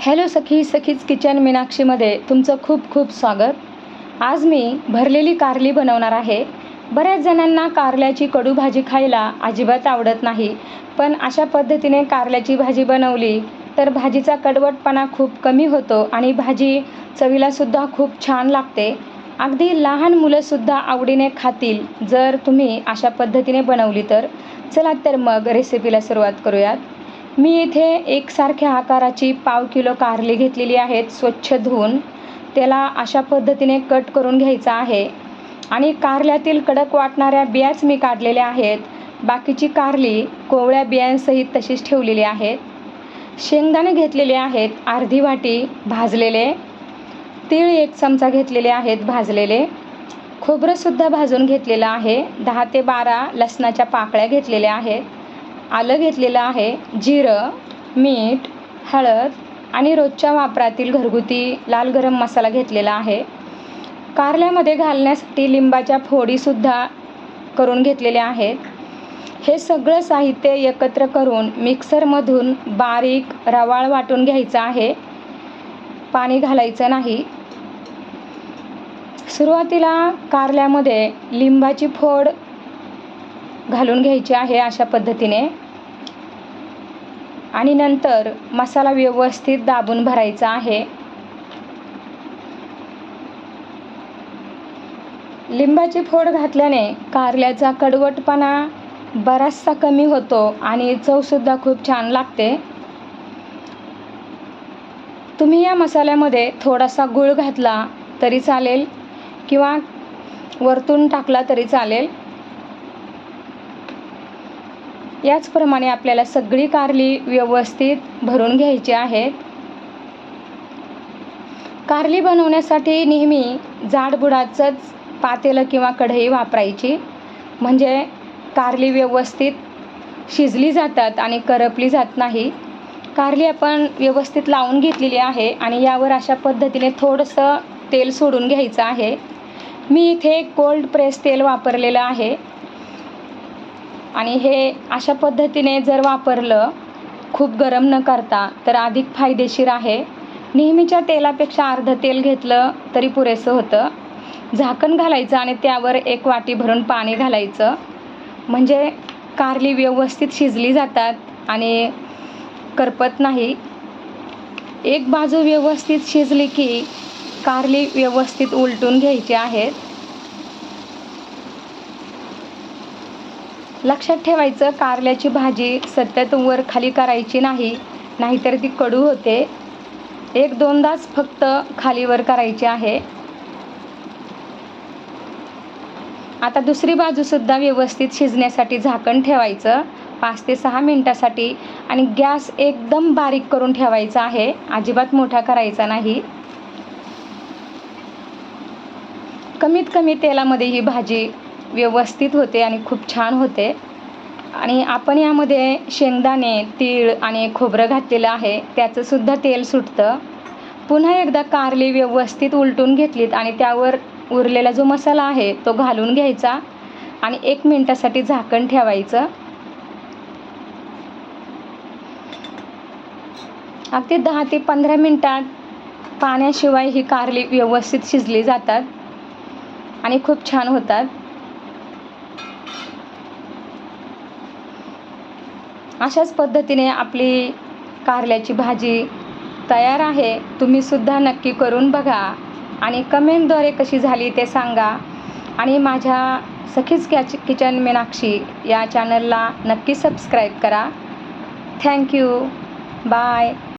Hello सखी सखीच kitchen मीनाक्षीमध्ये तुमचं खूप खूप स्वागत. आज मी भरलेली कारली बनवणार आहे. बऱ्याच जणांना कारल्याची कडू भाजी खायला अजिबात आवडत नाही पण अशा पद्धतीने कारल्याची भाजी बनवली तर भाजीचा कडवटपणा खूप कमी होतो आणि भाजी चवीलासुद्धा खूप छान लागते. अगदी लहान मुलंसुद्धा आवडीने खातील जर तुम्ही अशा पद्धतीने बनवली तर. चला तर मग रेसिपीला सुरुवात करूयात. मी इथे एकसारख्या आकाराची पाव किलो कारली घेतलेली आहेत स्वच्छ धुवून. त्याला अशा पद्धतीने कट करून घ्यायचा आहे. आणि कारल्यातील कडक वाटणाऱ्या बियाच मी काढलेल्या आहेत. बाकीची कारली कोवळ्या बियांसहित तशीच ठेवलेली आहेत. शेंगदाणे घेतलेले आहेत अर्धी वाटी भाजलेले. तीळ एक चमचा घेतलेले आहेत भाजलेले. खोबरंसुद्धा भाजून घेतलेलं आहे. दहा ते बारा लसणाच्या पाकळ्या घेतलेल्या आहेत. आलं घेतलेलं आहे. जिरं मीठ हळद आणि रोजच्या वापरातील घरगुती लाल गरम मसाला घेतलेला आहे. कारल्यामध्ये घालण्यासाठी लिंबाच्या फोडीसुद्धा करून घेतलेल्या आहेत. हे सगळं साहित्य एकत्र करून मिक्सरमधून बारीक रवाळ वाटून घ्यायचं आहे. पाणी घालायचं नाही. सुरुवातीला कारल्यामध्ये लिंबाची फोड घालून घ्यायची आहे अशा पद्धतीने. आणि नंतर मसाला व्यवस्थित दाबून भरायचा आहे. लिंबाची फोड घातल्याने कारल्याचा कडवटपणा बराचसा कमी होतो आणि चवसुद्धा खूप छान लागते. तुम्ही या मसाल्यामध्ये थोडासा गूळ घातला तरी चालेल किंवा वरतून टाकला तरी चालेल. याचप्रमाणे आपल्याला सगळी कारली व्यवस्थित भरून घ्यायची आहेत. कारली बनवण्यासाठी नेहमी जाडबुडाचंच पातेलं किंवा कढई वापरायची. म्हणजे कारली व्यवस्थित शिजली जातात आणि करपली जात नाही. कारली आपण व्यवस्थित लावून घेतलेली आहे आणि यावर अशा पद्धतीने थोडंसं तेल सोडून घ्यायचं आहे. मी इथे कोल्ड प्रेस तेल वापरलेलं आहे. आणि हे अशा पद्धतीने जर वापरलं खूप गरम न करता तर अधिक फायदेशीर आहे. नेहमीच्या तेलापेक्षा अर्धं तेल घेतलं तरी पुरेसं होतं. झाकण घालायचं आणि त्यावर एक वाटी भरून पाणी घालायचं. म्हणजे कारली व्यवस्थित शिजली जातात आणि करपत नाही. एक बाजू व्यवस्थित शिजली की कारली व्यवस्थित उलटून घ्यायची आहेत. लक्षात ठेवायचं कारल्याची भाजी सतत वर खाली करायची नाही नाहीतर ती कडू होते. एक दोनदाच फक्त खालीवर करायची आहे. आता दुसरी बाजूसुद्धा व्यवस्थित शिजण्यासाठी झाकण ठेवायचं. पाच ते सहा मिनटासाठी आणि गॅस एकदम बारीक करून ठेवायचा आहे. अजिबात मोठा करायचा नाही. कमीत कमी तेलामध्ये ही भाजी व्यवस्थित होते आणि खूप छान होते. आणि आपण यामध्ये शेंगदाणे तीळ आणि खोबरं घातलेलं आहे. त्याचंसुद्धा तेल सुटतं. पुन्हा एकदा कारली व्यवस्थित उलटून घेतलीत आणि त्यावर उरलेला जो मसाला आहे तो घालून घ्यायचा आणि एक मिनटासाठी झाकण ठेवायचं. अगदी दहा ते पंधरा मिनटात पाण्याशिवाय ही कारली व्यवस्थित शिजली जातात आणि खूप छान होतात. अशाच पद्धतीने आपली कारल्याची भाजी तयार आहे. तुम्हीसुद्धा नक्की करून बघा आणि कमेंटद्वारे कशी झाली ते सांगा. आणि माझ्या सखीच कॅच किचन मीनाक्षी या चॅनलला नक्की सबस्क्राईब करा. Thank you bye.